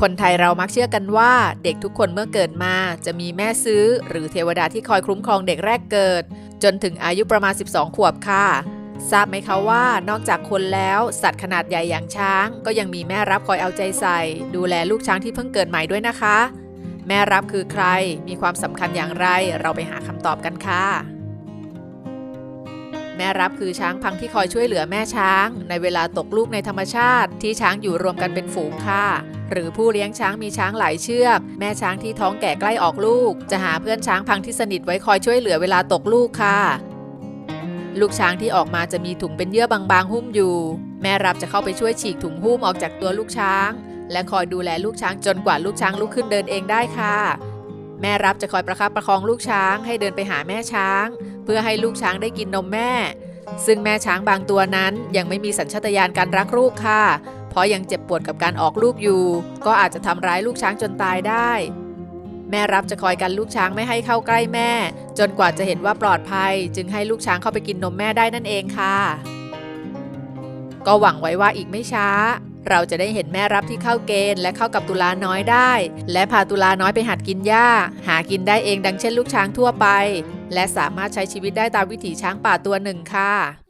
คนไทยเรามักเชื่อกันว่า เด็กทุกคนเมื่อเกิดมาจะมีแม่ซื้อ หรือเทวดาที่คอยคุ้มครองเด็กแรกเกิด จนถึงอายุประมาณ 12 ขวบค่ะ ทราบไหมคะว่านอกจากคนแล้วสัตว์ขนาดใหญ่อย่างช้าง ก็ยังมีแม่รับคอยเอาใจใส่ ดูแลลูกช้างที่เพิ่งเกิดใหม่ด้วยนะคะ แม่รับคือใครมีความสำคัญอย่างไร เราไปหาคำตอบกันค่ะแม่รับคือช้างพังที่คอยช่วยเหลือแม่ช้าง ในเวลาตกลูกในธรรมชาติที่ช้างอยู่รวมกันเป็นฝูงค่ะ หรือผู้เลี้ยงช้างมีช้างหลายเชือก แม่ช้างที่ท้องแก่ใกล้ออกลูก จะหาเพื่อนช้างพังที่สนิทไว้คอยช่วยเหลือเวลาตกลูกค่ะ ลูกช้างที่ออกมาจะมีถุงเป็นเยื่อบางๆ หุ้มอยู่ แม่รับจะเข้าไปช่วยฉีกถุงหุ้มออกจากตัวลูกช้าง และคอยดูแลลูกช้างจนกว่าลูกช้างลุกขึ้นเดินเองได้ค่ะแม่รับจะคอยประคับประคองลูกช้างให้เดินไปหาแม่ช้าง เพื่อให้ลูกช้างได้กินนมแม่ ซึ่งแม่ช้างบางตัวนั้นยังไม่มีสัญชาตญาณการรักลูกค่ะ เพราะยังเจ็บปวดกับการออกลูกอยู่ ก็อาจจะทำร้ายลูกช้างจนตายได้ แม่รับจะคอยกันลูกช้างไม่ให้เข้าใกล้แม่ จนกว่าจะเห็นว่าปลอดภัย จึงให้ลูกช้างเข้าไปกินนมแม่ได้นั่นเองค่ะ ก็หวังไว้ว่าอีกไม่ช้า เราจะได้เห็นแม่รับที่เข้าเกณฑ์และเข้ากับตุลาน้อยได้ และพาตุลาน้อยไปหัดกินหญ้า หากินได้เองดังเช่นลูกช้างทั่วไป และสามารถใช้ชีวิตได้ตามวิถีช้างป่าตัวหนึ่งค่ะ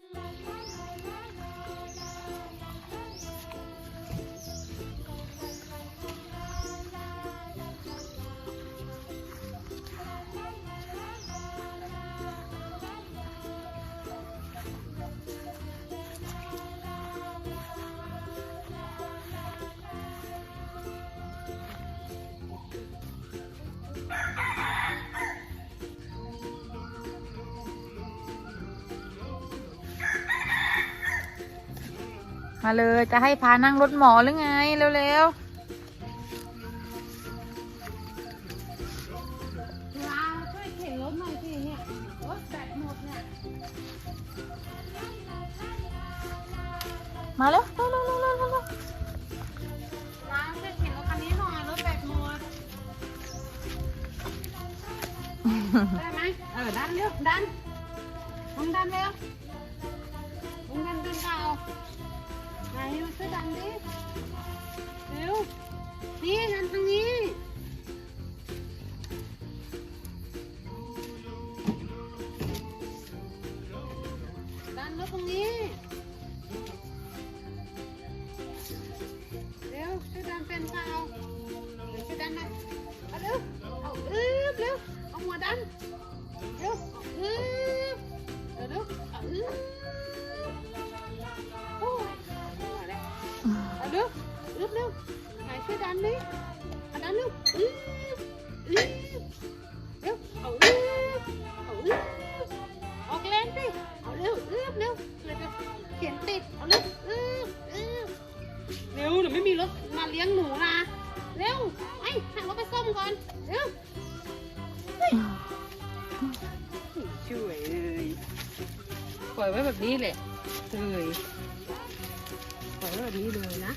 มาเลยจะให้พานั่งรถหมอหรือไงเร็วลาช่วยเข็นรถหน่อยสิเรถแบตหมดเนี่ยๆมาเร็วเร็วเร็วเร็วเร็วเร็วลาช่วยเข็นรถคันนี้หน่อยรถแบตหมดได้ไหมเออดันเร็วดันมึงดันเร็วมึงดันดันเปล่า ไหนมาช่วยดันดิ เร็ว นี่ดันทางนี้ นช่วยดันดิเอาดันเร็วเอึ๊บเร็วเอาเอาอึ๊บออกแรงสิเอาเร็วเร็วเร็วเร็วเขียนติดเอาเร็วอึ๊บอึ๊บเร็วเดี๋ยวไม่มีรถมาเลี้ยงหนูนะเร็วไอ้หารถไปส้มก่อนเร็วช่วยเลยปล่อยไว้แบบนี้เลยเลยปล่อยไว้แบบนี้เลยนะ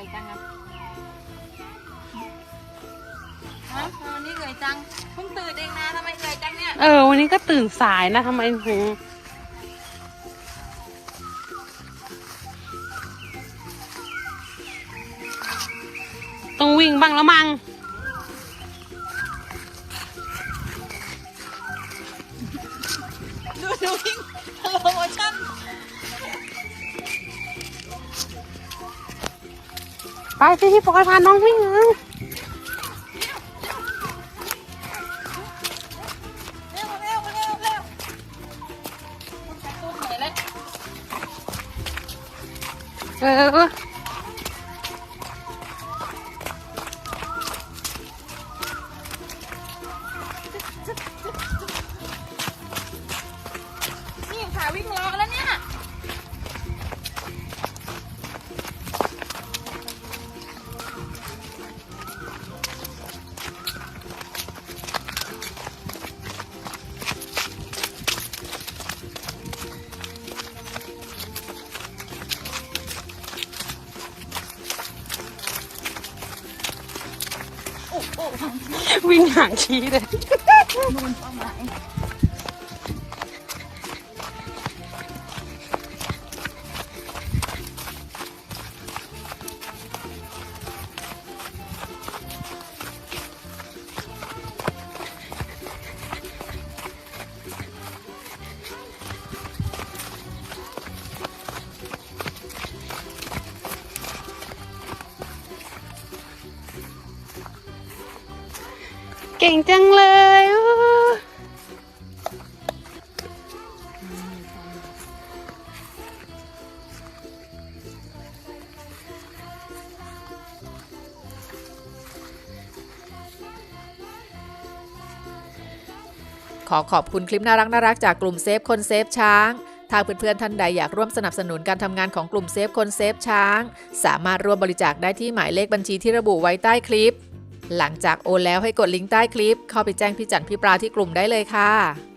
อยจังอะฮะทำไมวันนี้เหนื่อยจังเพิ่งตื่นเองนะทำไมเหนื่อยจังเนี่ยเออ วันนี้ก็ตื่นสายนะทำไมถึงต้องวิ่งบ้างแล้วมั้ง ไปสิพี่ปอยพาน้องวิ่งเร็ว วิ่งหางชี้เลย นูนเป้าหมาย เก่งจังเลยขอขอบคุณคลิปน่ารักน่ารักจากกลุ่มเซฟคนเซฟช้าง ถ้าเพื่อนๆท่านใดอยากร่วมสนับสนุนการทำงานของกลุ่มเซฟคนเซฟช้าง สามารถร่วมบริจาคได้ที่หมายเลขบัญชีที่ระบุไว้ใต้คลิป หลังจากโอนแล้วให้กดลิงก์ใต้คลิป เข้าไปแจ้งพี่จันพี่ปลาที่กลุ่มได้เลยค่ะ